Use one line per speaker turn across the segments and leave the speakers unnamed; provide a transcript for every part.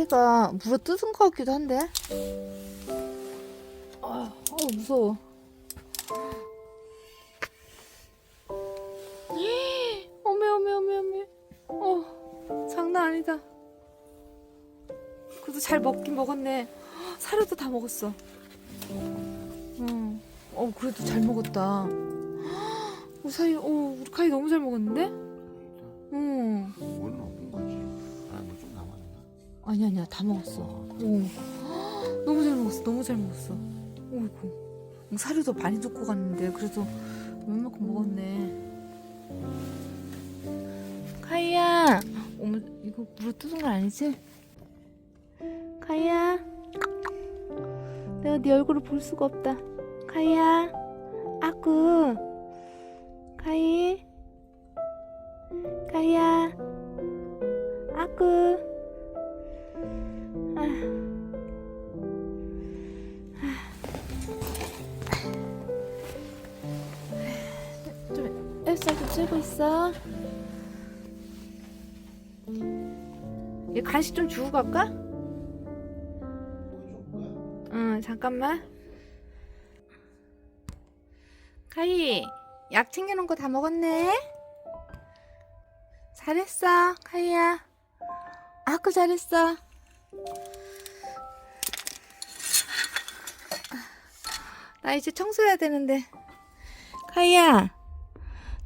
카이가 물어 뜯은 것 같기도 한데. 아, 아 무서워. 어메 어메 어메 어메. 어, 장난 아니다. 그래도 잘 먹긴 먹었네. 사료도 다 먹었어. 응. 어, 그래도 잘 먹었다. 우리 사이, 어, 우리 카이 너무 잘 먹었는데? 응. 아니 아니야 다 먹었어. 오. 너무 잘 먹었어. 너무 잘 먹었어. 오이고. 사료도 많이 줬고 갔는데 그래도 웬만큼 먹었네. 카이야. 어머 이거 물어 뜯은 거 아니지? 카이야. 내가 네 얼굴을 볼 수가 없다. 카이야. 아구. 카이. 카이야. 아구. 좀 앱살 좀 쐬고 있어. 얘 간식 좀 주고 갈까? 응, 잠깐만. 카이, 약 챙겨놓은 거 다 먹었네. 잘했어, 카이야. 아그 잘했어. 나 이제 청소해야 되는데. 카이야,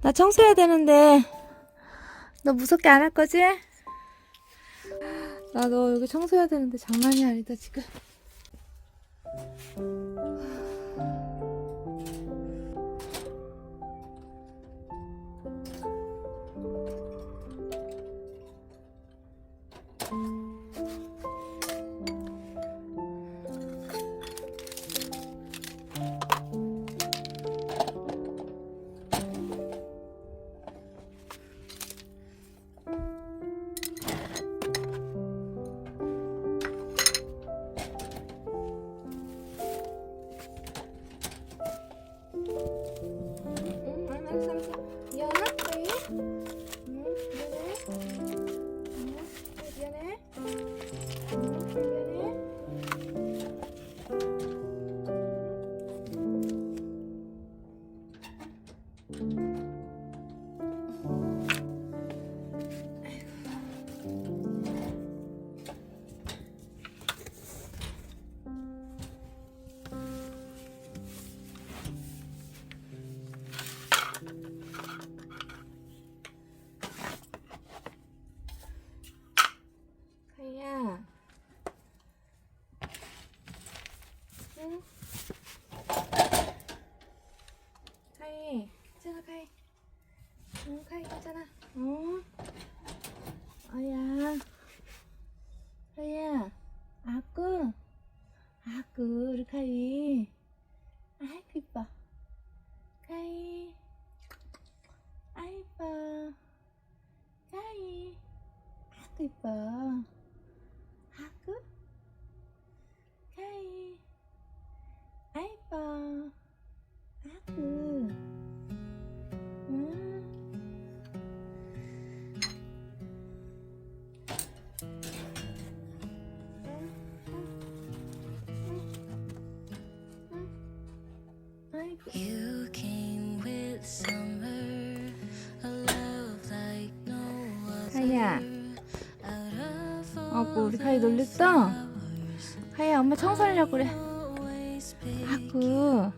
나 청소해야 되는데. 너 무섭게 안 할 거지? 나 너 여기 청소해야 되는데 장난이 아니다, 지금. 아구, 우
other.
카이야.
Out of all
아구, 우리 카이 놀랬어? 카이야, 엄마 청소하려고 그래. 아구.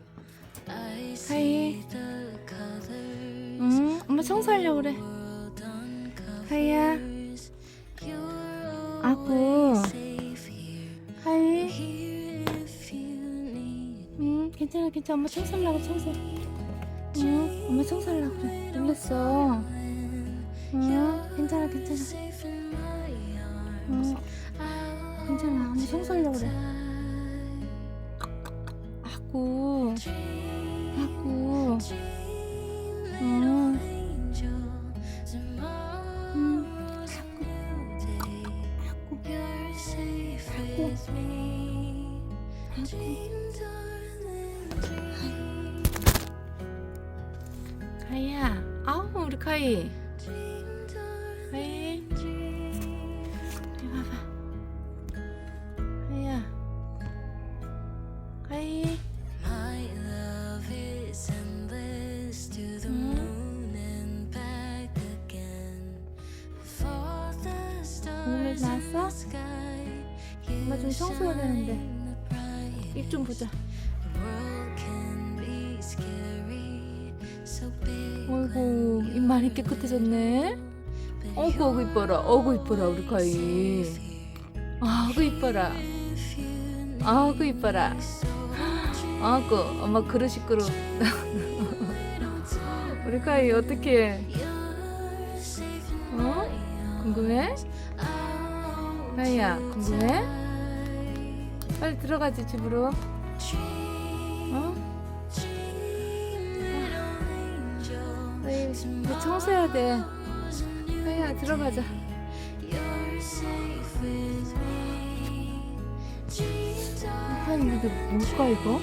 Colors
응, 엄마 청소하려고 그래.
You're
아구.
need.
응, 괜찮아, 괜찮아. 엄마 청소하려고 청소. 응, 엄마 청소하려고 그래. 놀랬어. 응, 괜찮아, 괜찮아. 응, 괜찮아. 엄마 청소하려고 그래. 아구. 좀 청소해야 되는데. 입 좀 보자. 어이구, 입 많이 깨끗해졌네. 어구, 어구, 이뻐라. 어구, 이뻐라, 우리 카이. 아구, 이뻐라. 아구, 이뻐라. 아구, 엄마 그릇 시끄러. 우리 카이 어떻게? 어? 궁금해? 카이야, 궁금해? 빨리 들어가지 집으로. 어? 아이, 이제 청소해야 돼. 카이야, 들어가자. 카이 이게 뭘까 이거?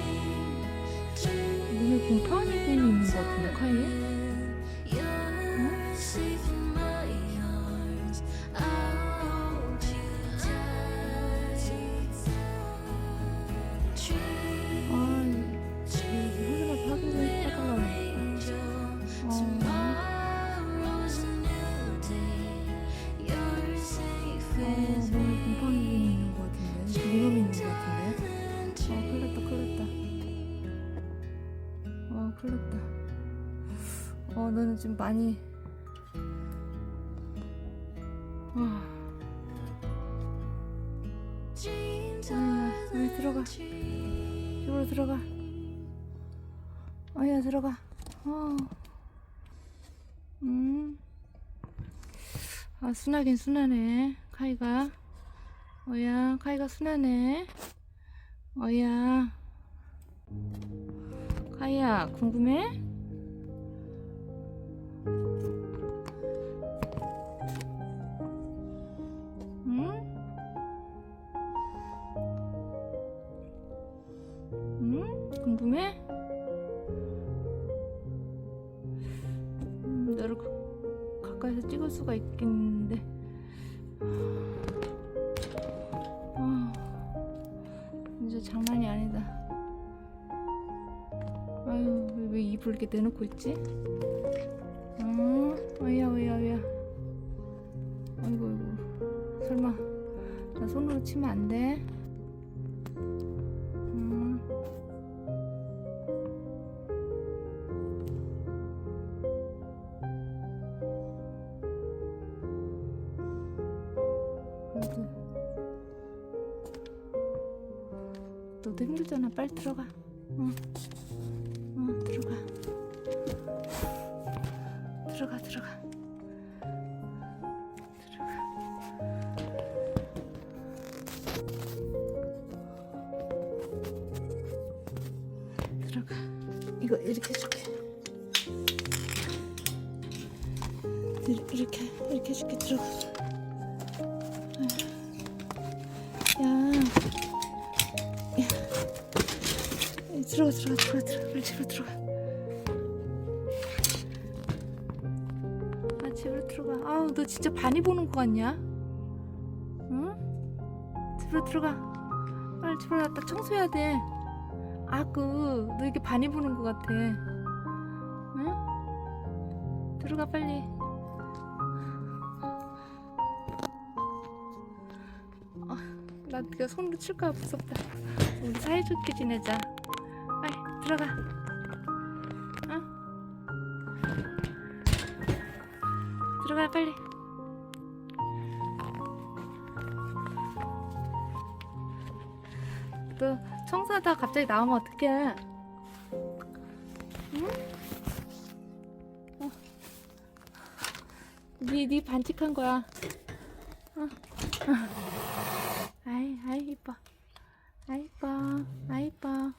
몸에 곰팡이균이 있는 것 같은데 카이? 났다. 어, 너는 지금 많이. 아. 아야, 아야, 들어가. 집으로 들어가. 아야, 들어가. 어. 음. 아, 순하긴 순하네. 카이가. 어야, 카이가 순하네. 어야. 카이야, 궁금해? 궁금해? 음, 너를 가, 가까이서 찍을 수가 있겠는데. 이렇게 내놓고 있지? 어, 어야, 어야, 어야. 아이고, 아이고. 설마, 나 손으로 치면 안 돼? 음. 그래도 너도 힘들잖아. 빨리 들어가. 어, 어 들어가. 들어가, 들어가. 들어가. 들어가. 이거 이렇게 해줄게. 이- 이렇게 이렇게 해줄게. 들어가. 집으로 들어가. 아우 너 진짜 많이 보는 거 같냐? 응? 집으로 들어가. 빨리 집으로 갔다 청소해야 돼. 아그 너 이게 많이 보는 거 같아. 응? 들어가 빨리. 아, 나 네가 손으로 칠까 봐 무섭다. 우리 사이좋게 지내자. 빨리 들어가. 하다가 갑자기 나오면 어떡해? 응? 어. 네, 네 반칙한 거야. 어. 어. 아이, 아이, 이뻐. 아이, 이뻐. 아이, 이뻐.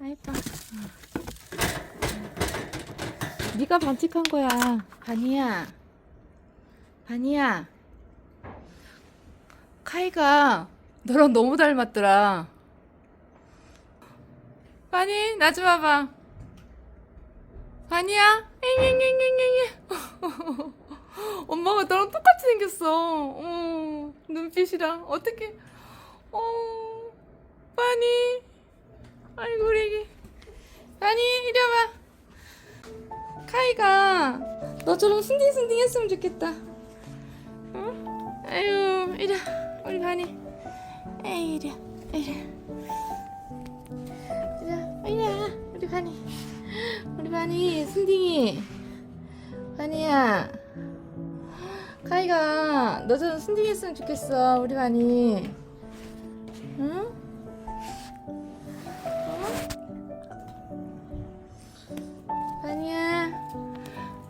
아이, 이뻐. 어. 네가 반칙한 거야. 바니야. 바니야. 카이가 너랑 너무 닮았더라. 바니, 나좀 와봐. 바니야? 엥엥엥엥엥. 엄마가 너랑 똑같이 생겼어. 어, 눈빛이랑. 어떻게. 어, 바니. 아이고, 우리 애기. 바니, 이리 와봐. 카이가 너처럼 순딩순딩 했으면 좋겠다. 응? 아유, 이리 우리 반이 에이 이리 이리 이리 이리 우리 반이 우리 반이 순딩이. 반이야. 카이가 너처럼 순딩이 했으면 좋겠어 우리 반이 응? 어? 반이야.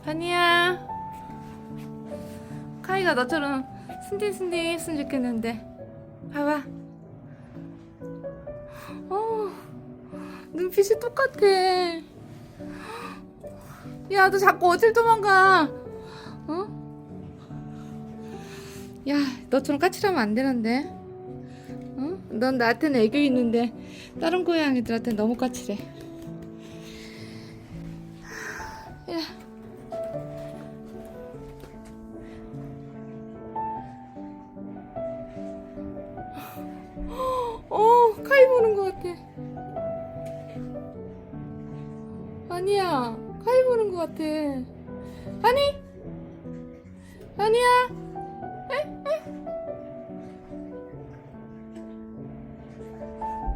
반이야. 카이가 너처럼 순딩순딩 했으면 좋겠는데. 봐봐 눈빛이 똑같아 야 너 자꾸 어딜 도망가 어? 야 너처럼 까칠하면 안 되는데 어? 넌 나한테는 애교 있는데 다른 고양이들한테 너무 까칠해 아니야, 카이 보는 것 같아. 아니, 아니야.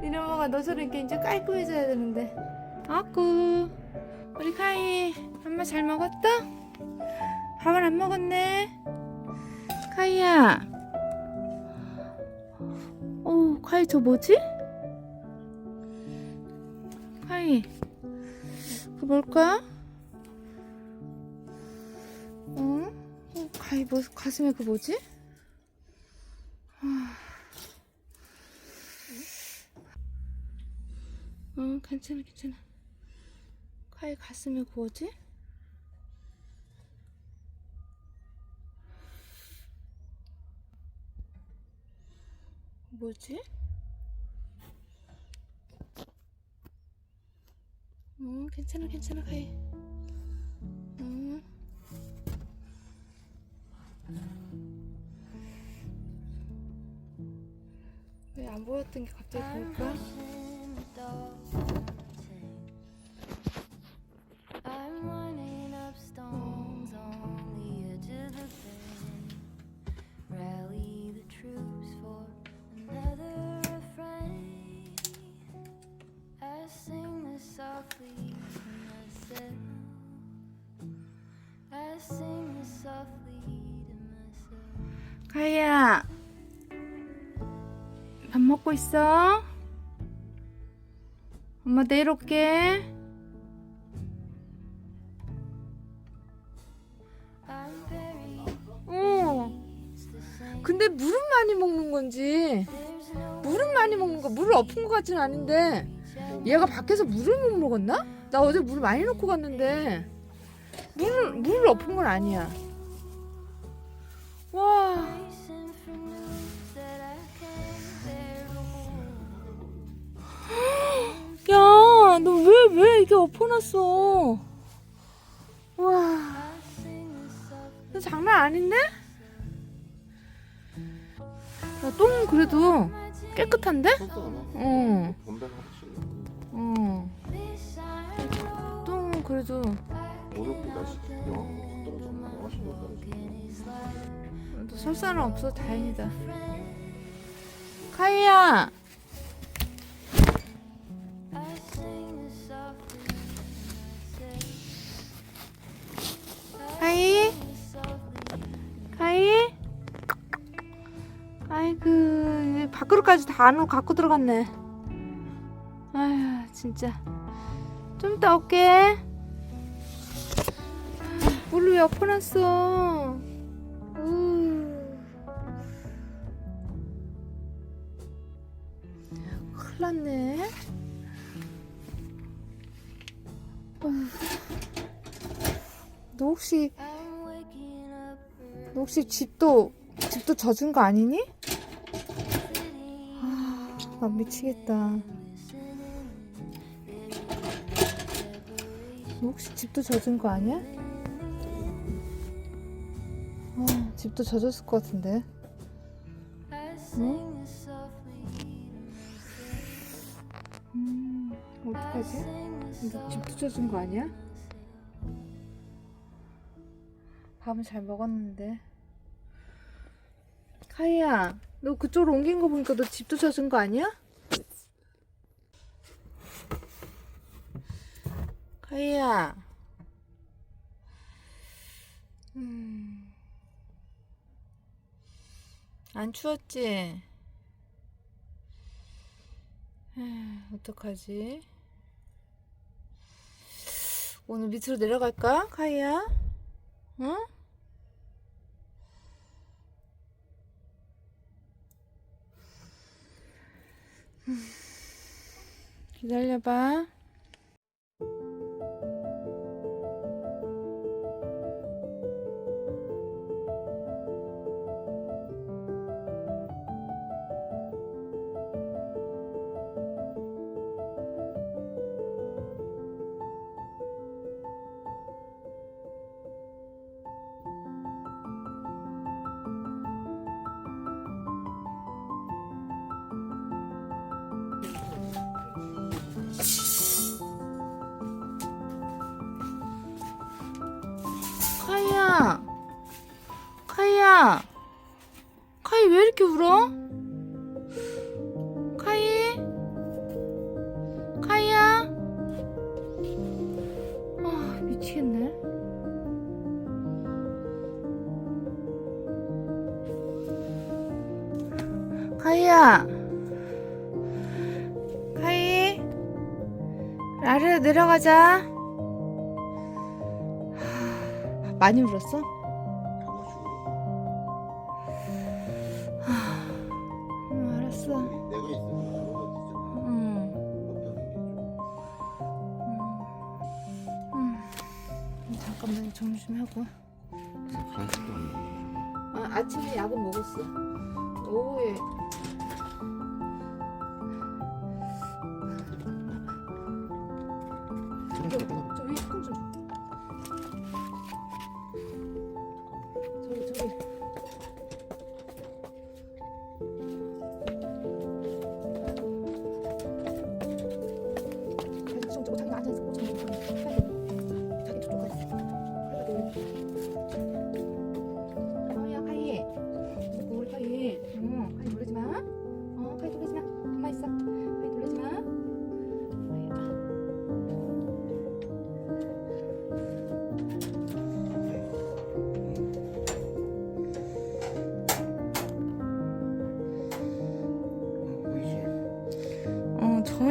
우리 엄마가 너처럼 이렇게 이제 깔끔해져야 되는데. 아꾸, 우리 카이, 엄마 잘 먹었다? 밥을 안 먹었네. 카이야. 어, 카이 저 뭐지? 카이, 그 뭘까? 어? 어, 카이 뭐 가슴에 그 뭐지? 아. 어, 괜찮아, 괜찮아. 카이 가슴에 그 뭐지? 뭐지? 응, 괜찮아, 괜찮아, 가해. 응. 왜안 보였던 게 갑자기 보일까? 가희야, 밥 먹고 있어? 엄마 내일 올게. 어. 근데 물은 많이 먹는 건지 물은 많이 먹는 거 물을 엎은 것 같지는 않은데 얘가 밖에서 물을 못 먹었나? 나 어제 물 많이 넣고 갔는데 물 물을 엎은 건 아니야.
Hold.
야, 너 왜 왜 이게 엎어놨어? 와. 너 장난 아닌데? 야, 똥 그래도 깨끗한데? 어, 어, 똥 그래도
오늘도 날씨 영하 확 떨어졌나? 영하 10도 떨어졌나?
너 설사는 없어 다행이다. 카이야. 카이. 카이. 아이고, 이 밖으로까지 다 안으로 갖고 들어갔네. 아휴, 진짜. 좀 이따 올게. 물을 왜 엎어놨어? 났네. 어휴. 너 혹시. 너 혹시 집도 집도 젖은 거 아니니? 아, 나 미치겠다. 너 혹시 집도 젖은 거 아니야? 아, 집도 젖었을 것 같은데.
I
어떡하지?
softly
집도 젖은 거 아니야? 밥은 잘 먹었는데. 카이야, 너 그쪽으로 옮긴 거 보니까 너 집도 찾은 거 아니야? 카이야. 음. 안 추웠지? 에휴, 어떡하지? 오늘 밑으로 내려갈까? 카이야? 응? 기다려봐. 카이야. 카이. 아래로 내려가자. 많이 울었어?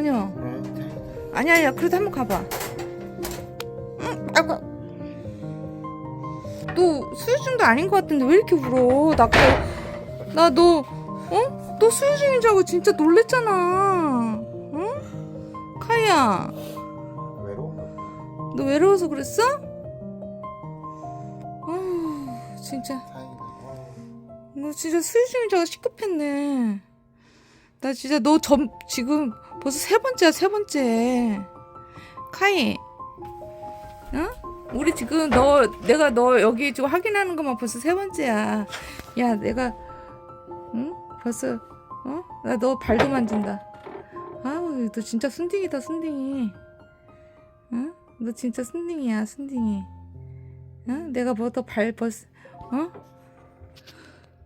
전혀.
아.
아니야, 아니야. 그래도 한번 가봐. 응. 너 수유증도 아닌 것 같은데 왜 이렇게 울어? 나, 그- 나 너, 어? 너 수유증인 줄 알고 진짜 놀랬잖아. 응? 카이야,
외로운가 보다.
너 외로워서 그랬어? 아, 진짜. 너 진짜 수유증인 줄 알고 시급했네. 나 진짜 너 점, 지금 벌써 세 번째야, 세 번째. 카이. 응? 우리 지금 너, 내가 너 여기 지금 확인하는 것만 벌써 세 번째야. 야, 내가, 응? 벌써, 어? 나 너 발도 만진다. 아우, 너 진짜 순딩이다, 순딩이. 응? 너 진짜 순딩이야, 순딩이. 응? 내가 뭐 더 발 벌써, 어?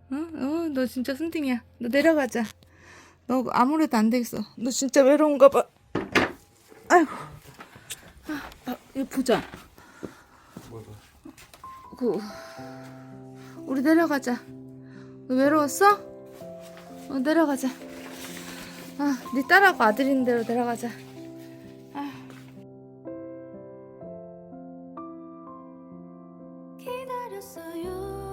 어? 어, 너 진짜 순딩이야. 너 내려가자. 너 아무래도 안 되겠어. 너 진짜 외로운가 봐. 아이고. 아, 아, 이거 보자.
뭐가?
그, 우리 내려가자. 너 외로웠어? 어, 내려가자. 아, 네 딸하고 아들인 대로 내려가자. 아.
기다렸어요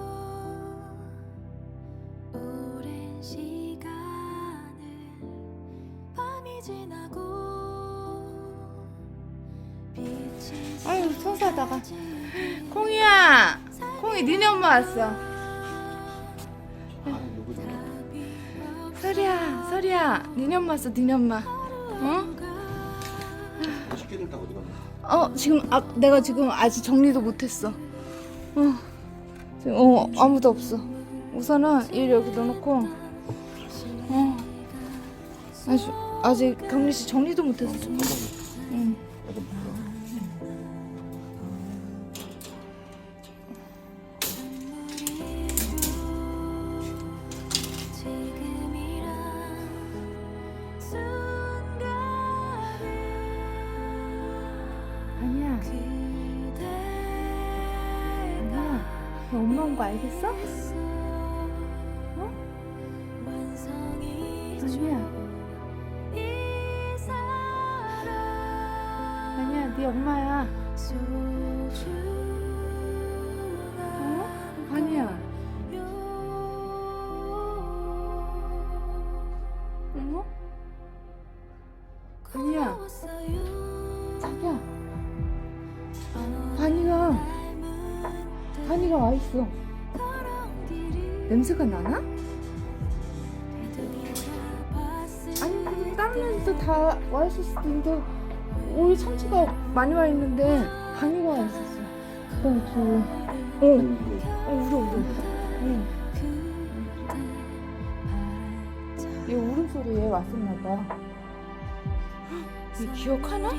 아유, 청소하다가. 콩이야! 콩이 니네 엄마 왔어.
아, 누구지?
설이야, 설이야. 니네 엄마 왔어, 니네 엄마. 어?
식기들 다 어디 갔나?
어 지금 아 내가 지금 아직 정리도 못했어. 어 지금 어 아무도 없어. 우선은 일 여기 넣어놓고 아직 강리 씨 정리도 못했어. 응. 엄마 온 거 알겠어? 자기야. 바니가, 바니가 와 있어. 냄새가 나나? 아니, 근데 다른 애들도 다 와 있을 수도 있는데, 우리 참치가 많이 와 있는데, 바니가 와 있었어. 너무 귀여워. 어, 어, 울어, 울어. 응. 얘 울음소리에 왔었나봐. 얘 기억하나?